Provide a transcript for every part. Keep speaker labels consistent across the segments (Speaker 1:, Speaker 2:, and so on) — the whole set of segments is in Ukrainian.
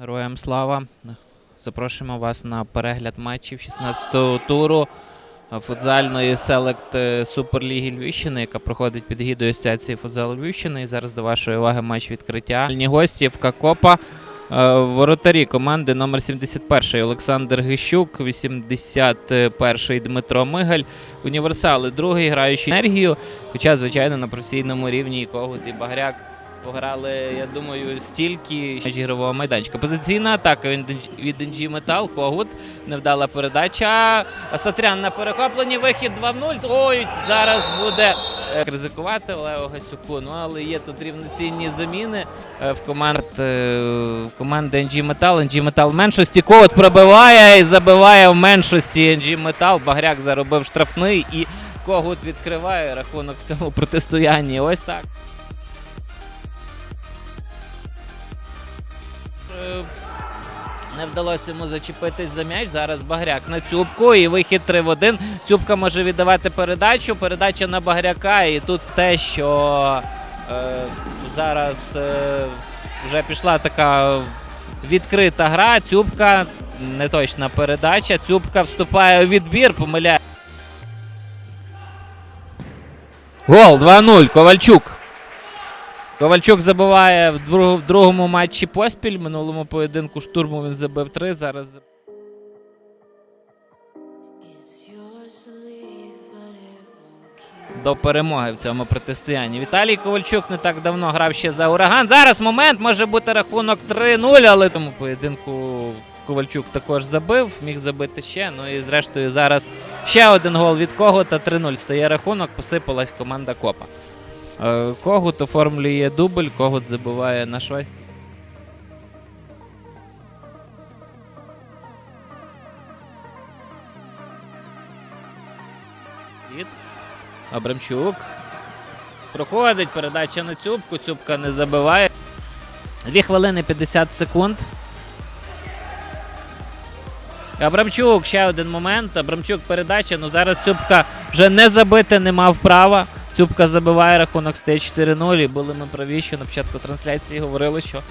Speaker 1: Героям слава! Запрошуємо вас на перегляд матчів 16-го туру футзальної селект Суперліги Львівщини, яка проходить під гідою Асоціації футзалу Львівщини. І зараз до вашої уваги матч відкриття. Гості ФК Копа. Е, Воротарі команди номер 71 Олександр Гищук, 81 Дмитро Мигаль. Універсали другий, граючий енергію. Хоча, звичайно, на професійному рівні і Когут, і Багряк пограли, я думаю, стільки ігрового майданчика. Позиційна атака від NG Metal. Когут. Невдала передача. Сатрян на перехопленні. Вихід 2-0. Ой, зараз буде е, ризикувати Олео Гасюку. Ну, але є тут рівноцінні заміни е, в команд е, в команди NG Metal. NG Metal в меншості. Когут пробиває і забиває в меншості NG Metal. Багряк заробив штрафний і Когут відкриває рахунок в цьому протистоянні. Ось так. Не вдалося йому зачепитись за м'яч. Зараз Багряк на Цюбку і вихід 3 в 1. Цюбка може віддавати передачу. Передача на Багряка. І тут те, що е, зараз е, вже пішла така відкрита гра. Цюбка неточна передача. Цюбка вступає у відбір, помиляє. Гол 2-0. Ковальчук. Ковальчук забиває в, другому матчі поспіль. Минулому поєдинку штурму він забив три. Зараз до перемоги в цьому протистоянні. Віталій Ковальчук не так давно грав ще за ураган. Зараз момент може бути рахунок 3-0, але тому поєдинку Ковальчук також забив, міг забити ще. Ну і зрештою зараз ще один гол від Когута 3-0 стає рахунок. Посипалась команда Копа. Е, Когут оформлює дубль, Когут забиває на шостій. Абрамчук. Проходить передача на Цюбку. Цюбка не забиває. 2 хвилини 50 секунд. Абрамчук, ще один момент. Абрамчук передача. Ну зараз Цюбка вже не забити, не мав права. Цюбка забиває рахунок стає 4-0. І були ми праві, що на початку трансляції говорили, що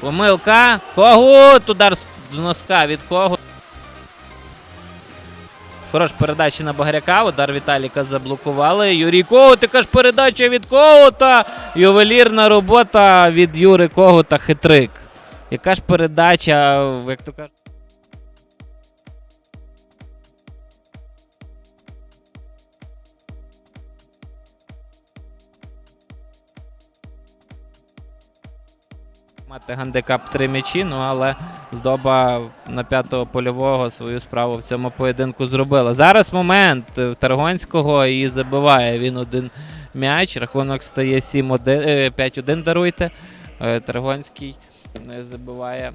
Speaker 1: Помилка. Когут. Удар з носка від кого. Хорош передача на Багряка. Удар Віталіка заблокували. Юрій Когут. Така ж передача від Когута. Ювелірна робота від Юри Когута. Хитрик. Яка ж передача, як то кажуть. Мати гандикап три м'ячі, ну але здоба на п'ятого польового свою справу в цьому поєдинку зробила. Зараз момент Таргонського і забиває він один м'яч. Рахунок стає 7-1, е, 5-1, даруйте. Е, Таргонський е, забиває.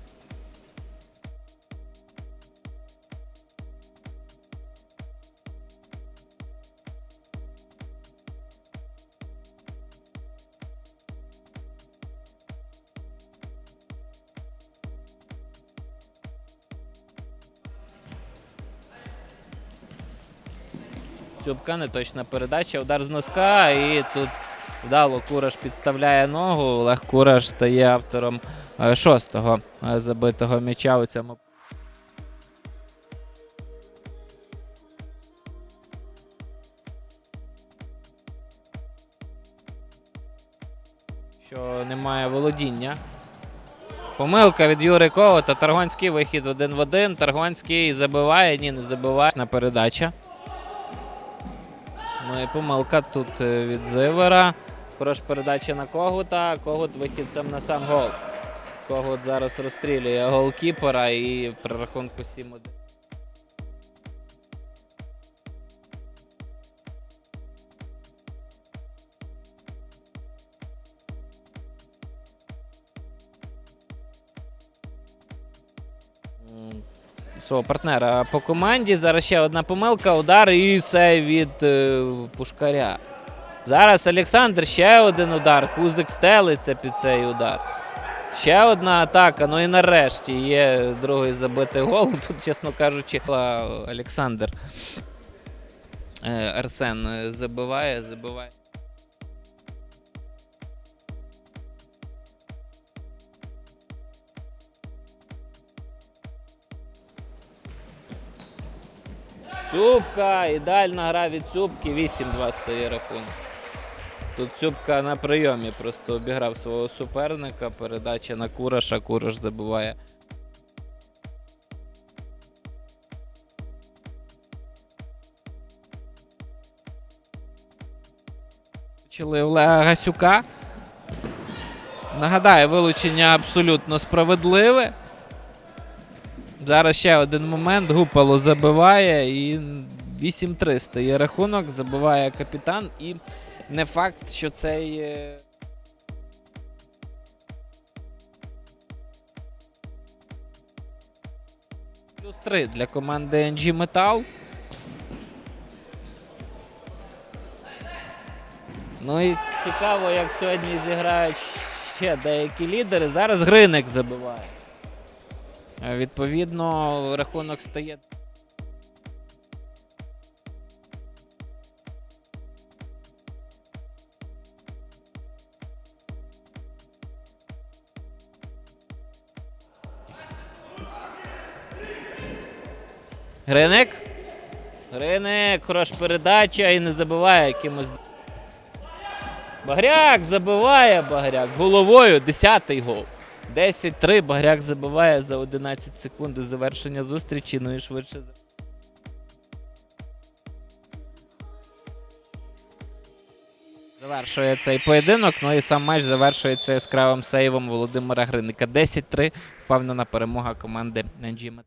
Speaker 1: Цюбка, неточна передача, удар з носка, і тут вдало Кураш підставляє ногу. Олег Кураш стає автором е, шостого е, забитого м'яча у цьому. Що немає володіння. Помилка від Юри Ковата. Таргонський вихід один в один. Таргонський забиває, ні, не забиває. На передача. Ну і помилка тут е, від Зивера. Хороша передача на Когута. Когут вихідцем на сам гол. Когут зараз розстрілює голкіпера і при рахунку 7-1. Свого партнера по команді. Зараз ще одна помилка, удар і все від е, Пушкаря. Зараз Олександр ще один удар. Кузик стелиться під цей удар. Ще одна атака. Ну і нарешті є другий забитий гол. Тут, чесно кажучи, Олександр е, Арсен е, забиває, забиває. Цюбка, ідеальна гра від Цюбки, 8-2 стає рахунок. Тут Цюбка на прийомі просто обіграв свого суперника, передача на Кураша, Кураш забиває. Бачили Олега Гасюка. Нагадаю, вилучення абсолютно справедливе. Зараз ще один момент. Гупало забиває і 8-3 стає рахунок, забиває капітан. І не факт, що цей. е, Плюс 3 для команди NG Metal. Ну і цікаво, як сьогодні зіграють ще деякі лідери. Зараз Гриник забиває. Е, Відповідно, рахунок стає. Гриник. Гриник, хорош передача і не забиває якимось. Багряк забиває Багряк головою. Десятий гол. 10-3. Багряк забиває за 11 секунд до завершення зустрічі. Ну і швидше. за- Завершує цей поєдинок. Ну і сам матч завершується яскравим сейвом Володимира Гриника. 10-3. Впевнена перемога команди NG